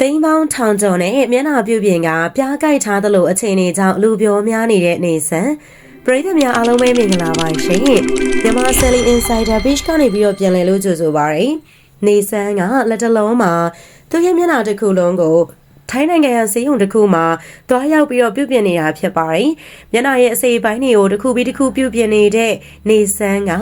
သိန်းပေါင်းထောင်ကျော်နဲ့မျက်နှာပြုပြင်ကပြားကြိုက်ထားသလိုအခြေအနေကြောင့်လူပြောများနေတဲ့နေဆန်ပရိသတ်များအားလုံးပဲမင်္ဂလာပါရှင်မြန်မာ Selling Insider Page ကနေပြီးတော့ပြန်လည်လို့ကြိုဆိုပါရစေနေဆန်ကလက်တလုံးမှာသူရဲ့မျက်နှာတစ်ခုလုံးကို ထိုင်းနိုင်ငံရဲ့ဈေးရုံတစ်ခုမှာတွားရောက်ပြီးတော့ပြုပြင်နေတာဖြစ်ပါတယ်။မျက်နှာရဲ့အစိပ်ပိုင်းတွေကိုတစ်ခုပြီးတစ်ခုပြုပြင်နေတဲ့နေဆန်းက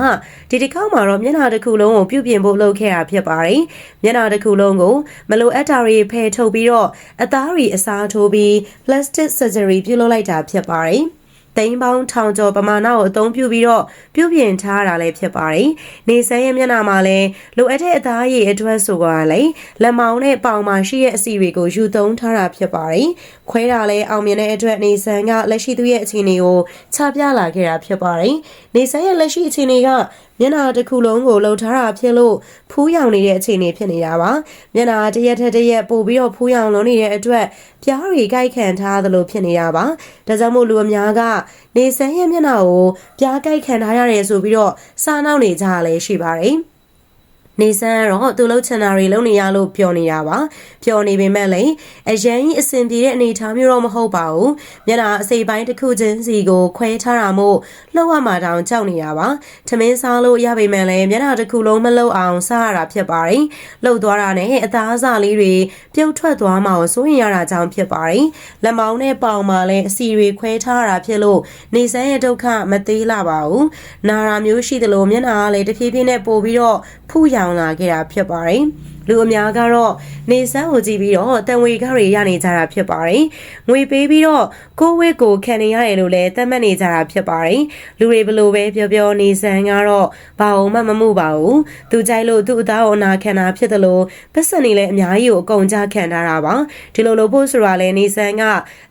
ဒီတစ်ခေါက်မှာတော့မျက်နှာတစ်ခုလုံးကိုပြုပြင်ဖို့လုပ်ခဲ့တာဖြစ်ပါတယ်။မျက်နှာတစ်ခုလုံးကိုမလိုအပ်တာတွေဖယ်ထုတ်ပြီးတော့အသားတွေအစားထိုးပြီး plastic surgery ပြုလုပ်လိုက်တာဖြစ်ပါတယ်။ သိန်းပေါင်းထောင်ကျော်ပမာဏကိုအသုံးပြုပြီးတော့ပြုပြင်ထားတာလည်းဖြစ်ပါတယ်။နေဆန်းရဲ့မျက်နှာမှာလည်းလိုအပ်တဲ့အသားရည်အတွက်ဆိုကြလည်းလက်မောင်းနဲ့ပေါင်မှာရှိတဲ့အစီတွေကိုယူသုံးထားတာဖြစ်ပါတယ်။ခွဲတာလည်းအောင်မြင်တဲ့အတွက်နေဆန်းကလက်ရှိသူ့ရဲ့အခြေအနေကိုချပြလာခဲ့တာဖြစ်ပါတယ်။နေဆန်းရဲ့လက်ရှိအခြေအနေကမျက်နှာတစ်ခုလုံးကိုလှုပ်ထားတာဖြစ်လို့ဖူးယောင်နေတဲ့အခြေအနေဖြစ်နေတာပါမျက်နှာတစ်ရက်ထက်တစ်ရက်ပိုပြီးတော့ဖူးယောင်လုံးနေတဲ့အတွက်ပြားတွေကြိုက်ခံထားသလိုဖြစ်နေတာပါဒါကြောင့်မို့လူအများကနေဆန်းရဲ့မျက်နှာကိုပြားကြိုက်ခံထားရတယ်ဆိုပြီးတော့စားနောက်နေကြရလဲရှိပါတယ် နေဆန်းကတော့သူလှုပ်ချင်တာတွေလုပ်နေရလို့ပျော်နေတာပါပျော်နေပေမဲ့လည်းအရန်ကြီးအဆင်ပြေတဲ့အနေအထားမျိုးတော့မဟုတ်ပါဘူးမျက်နှာအစိပ်ပိုင်းတစ်ခုချင်းစီကိုခွဲထားတာမို့လှုပ်ရမှာတောင်ကြောက်နေတာပါထမင်းစားလို့ရပေမဲ့လည်းမျက်နှာတစ်ခုလုံးမလှုပ်အောင်စားရတာဖြစ်ပါတယ်လှုပ်သွားတာနဲ့အသားအစာလေးတွေပြုတ်ထွက်သွားမှကိုစိုးရင်ရတာကြောင့်ဖြစ်ပါတယ်လက်မောင်းနဲ့ပေါင်မှာလည်းအစီတွေခွဲထားတာဖြစ်လို့နေဆန်းရဲ့ဒုက္ခမသေးလာပါဘူးနာရာမျိုးရှိသလိုမျက်နှာကလည်းတဖြည်းဖြည်းနဲ့ပို့ပြီးတော့ဖူးရောင်လာခဲ့တာဖြစ်ပါတယ်လူအများကတော့နေဆန်းကိုကြည့်ပြီးတော့တန်ဝေခတွေရနေကြတာဖြစ်ပါတယ်။ငွေပေးပြီးတော့ကိုဝစ်ကိုခံနေရတယ်လို့လည်းသတ်မှတ်နေကြတာဖြစ်ပါတယ်။လူတွေဘလို့ပဲပြောပြောနေဆန်းကတော့ဘာအောင်မှမမှုပါဘူး။သူကြိုက်လို့သူ့အသားကိုအနာခံတာဖြစ်တယ်လို့ပတ်စံနေလည်းအများကြီးကိုအကုန်ကြခံထားတာပါ။ဒီလိုလို့ဖို့ဆိုတာလည်းနေဆန်းက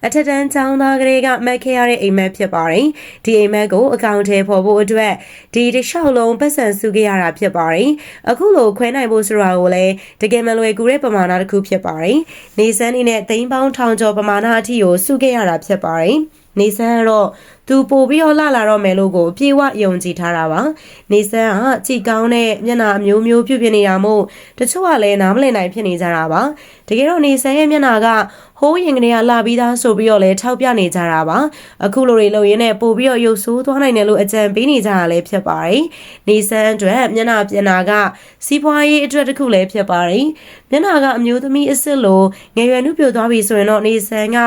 အထက်တန်းចောင်းသားကလေးကမက်ခဲ့ရတဲ့အိမ်မက်ဖြစ်ပါတယ်။ဒီအိမ်မက်ကိုအကောင့်ထဲပေါ်ဖို့အတွက်ဒီတစ်လျှောက်လုံးပတ်စံစုခဲ့ရတာဖြစ်ပါတယ်။အခုလိုခွဲနိုင်ဖို့ဆိုတာကိုလည်းတကယ်မလွယ်ကူတဲ့ပမာဏတစ်ခုဖြစ်ပါတယ်။နေဆန်းနေနဲ့သိန်းပေါင်းထောင်ကျော်ပမာဏအထိကိုစုခဲ့ရတာဖြစ်ပါတယ်။နေဆန်းကတော့သူပို့ပြီးတော့လှလာတော့မယ်လို့ကိုပြေဝယုံကြည်ထားတာပါ။နေဆန်းကကြည်ကောင်းတဲ့မျက်နှာအမျိုးမျိုးပြုတ်ပြနေတာမို့တချို့ကလည်းနားမလည်နိုင်ဖြစ်နေကြတာပါ။တကယ်တော့နေဆန်းရဲ့မျက်နှာကဟိုးရင်ကနေကလာပြီးသားဆိုပြီးတော့လဲထောက်ပြနေကြတာပါအခုလိုတွေလုပ်ရင်းနဲ့ပို့ပြီးတော့ရုပ်ဆိုးသွားနိုင်တယ်လို့အကြံပေးနေကြတာလည်းဖြစ်ပါတယ်နေဆန်းအတွက်မျက်နှာပြင်တာကစီးပွားရေးအတွက်တစ်ခုလည်းဖြစ်ပါတယ်မျက်နှာကအမျိုးသမီးအစ်စ်လိုငယ်ရွယ်နှုတ်ပြသွားပြီဆိုရင်တော့နေဆန်းက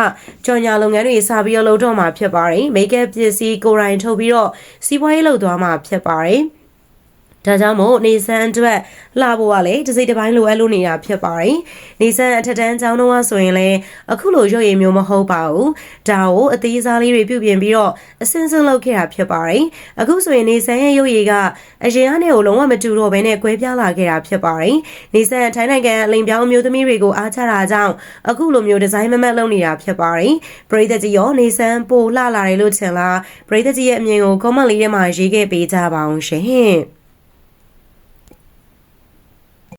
ကြော်ညာလုပ်ငန်းတွေစပြီးတော့လုပ်တော့မှာဖြစ်ပါတယ်မိတ်ကပ်ပစ္စည်းကိုယ်တိုင်ထုတ်ပြီးတော့စီးပွားရေးလုပ်သွားမှာဖြစ်ပါတယ် ဒါကြောင့်မို့နေဆန်းအတွက်လှဖို့ကလည်းတစ်စိတ်တစ်ပိုင်းလိုအပ်လို့နေတာဖြစ်ပါတယ်။နေဆန်းအထက်တန်းကျောင်းတော့ဆိုရင်လည်းအခုလိုရုပ်ရည်မျိုးမဟုတ်ပါဘူး။ဒါကိုအသေးစားလေးတွေပြုပြင်ပြီးတော့အစင်းစင်းလုပ်ခဲ့တာဖြစ်ပါတယ်။အခုဆိုရင်နေဆန်းရဲ့ရုပ်ရည်ကအရင်ကနေကိုလုံးဝမတူတော့ဘဲနဲ့ကွဲပြားလာခဲ့တာဖြစ်ပါတယ်။နေဆန်းထိုင်းနိုင်ငံအလိမ်ပြောင်းမျိုးသမီးတွေကိုအားချတာကြောင့်အခုလိုမျိုးဒီဇိုင်းမမတ်လုပ်နေတာဖြစ်ပါတယ်။ပရိသတ်ကြီးရောနေဆန်းပိုလှလာတယ်လို့ထင်လားပရိသတ်ကြီးရဲ့အမြင်ကို comment လေးထဲမှာရေးခဲ့ပေးကြပါအောင်ရှင်။